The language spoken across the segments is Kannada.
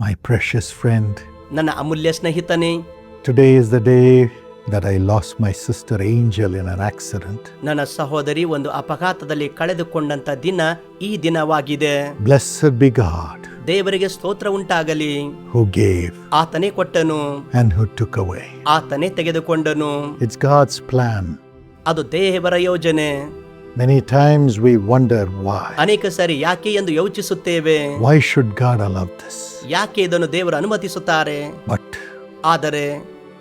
My precious friend, ನನ್ನ ಅಮೂಲ್ಯ ಸ್ನೇಹಿತನೇ today is the day that I lost my sister Angel in an accident. ನನ್ನ ಸಹೋದರಿ ಒಂದು ಅಪಘಾತದಲ್ಲಿ ಕಳೆದುಕೊಂಡಂತ ದಿನ ಈ ದಿನವಾಗಿದೆ Blessed be God ದೇವರಿಗೆ ಸ್ತೋತ್ರ ಉಂಟಾಗಲಿ who gave ಆತನೇ ಕೊಟ್ಟನು and who took away. ಆತನೇ ತೆಗೆದುಕೊಂಡನು It's God's plan. ಅದು ದೇವರ ಯೋಜನೆ Many times we wonder why. ಅನೇಕ ಸಾರಿ ಯಾಕೆ ಎಂದು ಯೋಚಿಸುತ್ತೇವೆ Why should God allow this? ಯಾಕೆ ಇದನ್ನು ದೇವರು ಅನುಮತಿಸುತ್ತಾರೆ But ಆದರೆ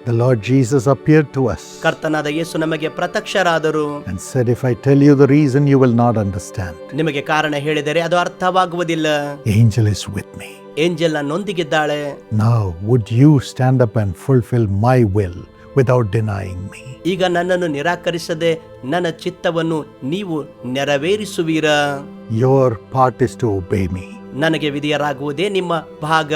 the Lord Jesus appeared to us ಕರ್ತನಾದ ಯೇಸು ನಮಗೆ ಪ್ರತ್ಯಕ್ಷರಾದರು and said, If I tell you the reason, you will not understand. ನಿಮಗೆ ಕಾರಣ ಹೇಳಿದರೆ ಅದು ಅರ್ಥವಾಗುವುದಿಲ್ಲ Angel is with me. Angel ನೊಂದಿಗಿದ್ದಾಳೆ Now, would you stand up and fulfill my will without denying me? ಈಗ ನನ್ನನ್ನು ನಿರಾಕರಿಸದೆ ನನ್ನ ಚಿತ್ತವನ್ನು ನೀವು ನೆರವೇರಿಸುವೀರ Your part is to obey me, ನನಗೆ ವಿಧಿಯರಾಗುವುದೇ ನಿಮ್ಮ ಭಾಗ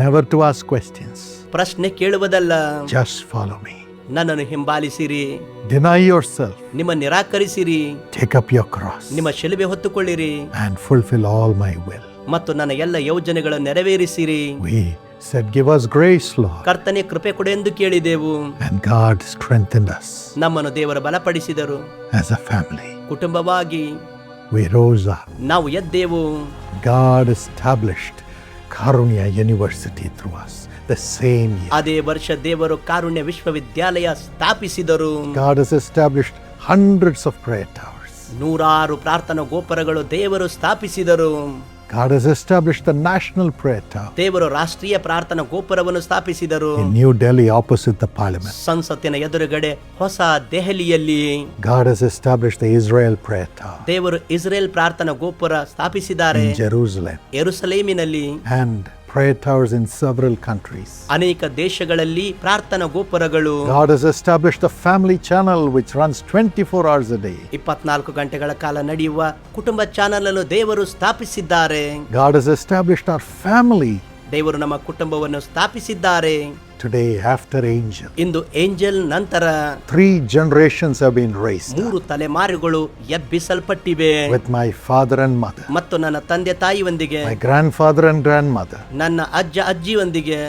never to ask questions. ಪ್ರಶ್ನೆ ಕೇಳುವುದಲ್ಲ Just follow me. ನನ್ನನ್ನು ಹಿಂಬಾಲಿಸಿರಿ Deny yourself, ನಿಮ್ಮ ನಿರಾಕರಿಸಿರಿ take up your cross, ನಿಮ್ಮ ಶಿಲುಬೆ ಹೊತ್ತುಕೊಳ್ಳಿರಿ and fulfill all my will. ಮತ್ತು ನನ್ನ ಎಲ್ಲ ಯೋಜನೆಗಳನ್ನು ನೆರವೇರಿಸಿರಿ We said, Give us grace, Lord. ಕರ್ತನೆ ಕೃಪೆ ಕೊಡು ಎಂದು ಕೇಳಿದೆವು And God strengthened us ನಮ್ಮನ್ನು ದೇವರು ಬಲಪಡಿಸಿದರು as a family. ಕುಟುಂಬವಾಗಿ We rose up. ನಾವು ಎದ್ದೆವು God established Karunya University through us the same year. ಅದೇ ವರ್ಷ ದೇವರು ಕಾರುಣ್ಯ ವಿಶ್ವವಿದ್ಯಾಲಯ ಸ್ಥಾಪಿಸಿದರು God has established hundreds of prayer towers. ನೂರಾರು ಪ್ರಾರ್ಥನಾ ಗೋಪುರಗಳು ದೇವರು ಸ್ಥಾಪಿಸಿದರು God has established the National Prayer Tower ದೇವರು ರಾಷ್ಟ್ರೀಯ ಪ್ರಾರ್ಥನಾ ಗೋಪುರವನ್ನು ಸ್ಥಾಪಿಸಿದರು in New Delhi opposite the parliament. ಸಂಸತ್ತಿನ ಎದುರುಗಡೆ ಹೊಸ ದೆಹಲಿಯಲ್ಲಿ God has established the Israel Prayer Tower ದೇವರು ಇಸ್ರೇಲ್ ಪ್ರಾರ್ಥನಾ ಗೋಪುರ ಸ್ಥಾಪಿಸಿದ್ದಾರೆ in Jerusalem ಯೆರೂಸಲೇಮಿನಲ್ಲಿ and prayer towers in several countries. ಅನೇಕ ದೇಶಗಳಲ್ಲಿ ಪ್ರಾರ್ಥನಾ ಗೋಪುರಗಳು God has established a family channel which runs 24 hours a day. ಇಪ್ಪತ್ನಾಲ್ಕು ಗಂಟೆಗಳ ಕಾಲ ನಡೆಯುವ ಕುಟುಂಬ ಚಾನಲ್ ಅನ್ನು ದೇವರು ಸ್ಥಾಪಿಸಿದ್ದಾರೆ God has established our family ದೇವರು ನಮ್ಮ ಕುಟುಂಬವನ್ನು ಸ್ಥಾಪಿಸಿದ್ದಾರೆ. ಟುಡೇ ಆಫ್ಟರ್ ಏಂಜಲ್ ಇಂದು ಏಂಜಲ್ ನಂತರ three generations have been rise ಮೂರು ತಲೆಮಾರುಗಳು ಎಬ್ಬಿಸಲ್ಪಟ್ಟಿವೆ. With my father and mother ಮತ್ತು ನನ್ನ ತಂದೆ ತಾಯಿಯೊಂದಿಗೆ my grandfather and grandmother ನನ್ನ ಅಜ್ಜ ಅಜ್ಜಿಯೊಂದಿಗೆ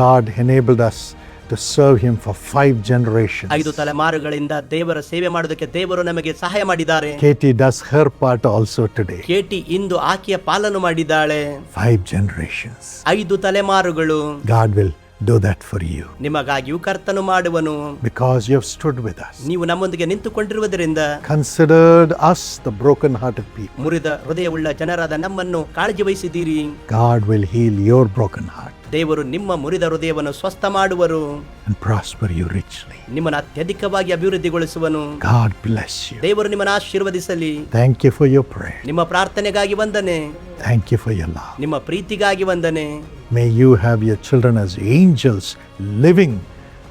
God enabled us to serve Him for five generations. ಐದು ತಲೆಮಾರುಗಳಿಂದ ದೇವರ ಸೇವೆ ಮಾಡೋದಕ್ಕೆ ದೇವರು ನಮಗೆ ಸಹಾಯ ಮಾಡಿದ್ದಾರೆ Katie does her part also today. ಕೇಟಿ ಇಂದು ಆಕೆಯ ಪಾಲನ್ನು ಮಾಡಿದ್ದಾಳೆ Five generations. ಐದು ತಲೆಮಾರುಗಳು God will do that for you ನಿಮಗಾಗಿಯೂ ಕರ್ತನು ಮಾಡುವನು because you have stood with us. ನೀವು ನಮ್ಮೊಂದಿಗೆ ನಿಂತುಕೊಂಡಿರುವುದರಿಂದ Considered us the broken-hearted people. ಮುರಿದ ಹೃದಯವುಳ್ಳ ಜನರಾದ ನಮ್ಮನ್ನು ಕಾಳಜಿ ವಹಿಸಿದ್ದೀರಿ God will heal your broken heart ದೇವರು ನಿಮ್ಮ ಮುರಿದ ಹೃದಯವನ್ನು ಸ್ವಸ್ಥ ಮಾಡುವರು and prosper you richly. ನಿಮ್ಮನ್ನು ಅತ್ಯಧಿಕವಾಗಿ ಅಭಿವೃದ್ಧಿಗೊಳಿಸುವನು God bless you. ದೇವರು ನಿಮ್ಮನ್ನು ಆಶೀರ್ವದಿಸಲಿ Thank you for your prayer. ನಿಮ್ಮ ಪ್ರಾರ್ಥನೆಗಾಗಿ ವಂದನೆ Thank you for your love. ನಿಮ್ಮ ಪ್ರೀತಿಗಾಗಿ ವಂದನೆ May you have your children as angels living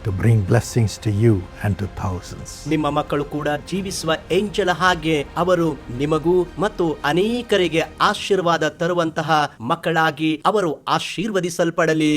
to bring blessings to you and to thousands. ನಿಮ್ಮ ಮಕ್ಕಳು ಕೂಡ ಜೀವಿಸುವ ಏಂಜಲ ಹಾಗೆ ಅವರು ನಿಮಗೂ ಮತ್ತು ಅನೇಕರಿಗೆ ಆಶೀರ್ವಾದ ತರುವಂತಹ ಮಕ್ಕಳಾಗಿ ಅವರು ಆಶೀರ್ವದಿಸಲ್ಪಡಲಿ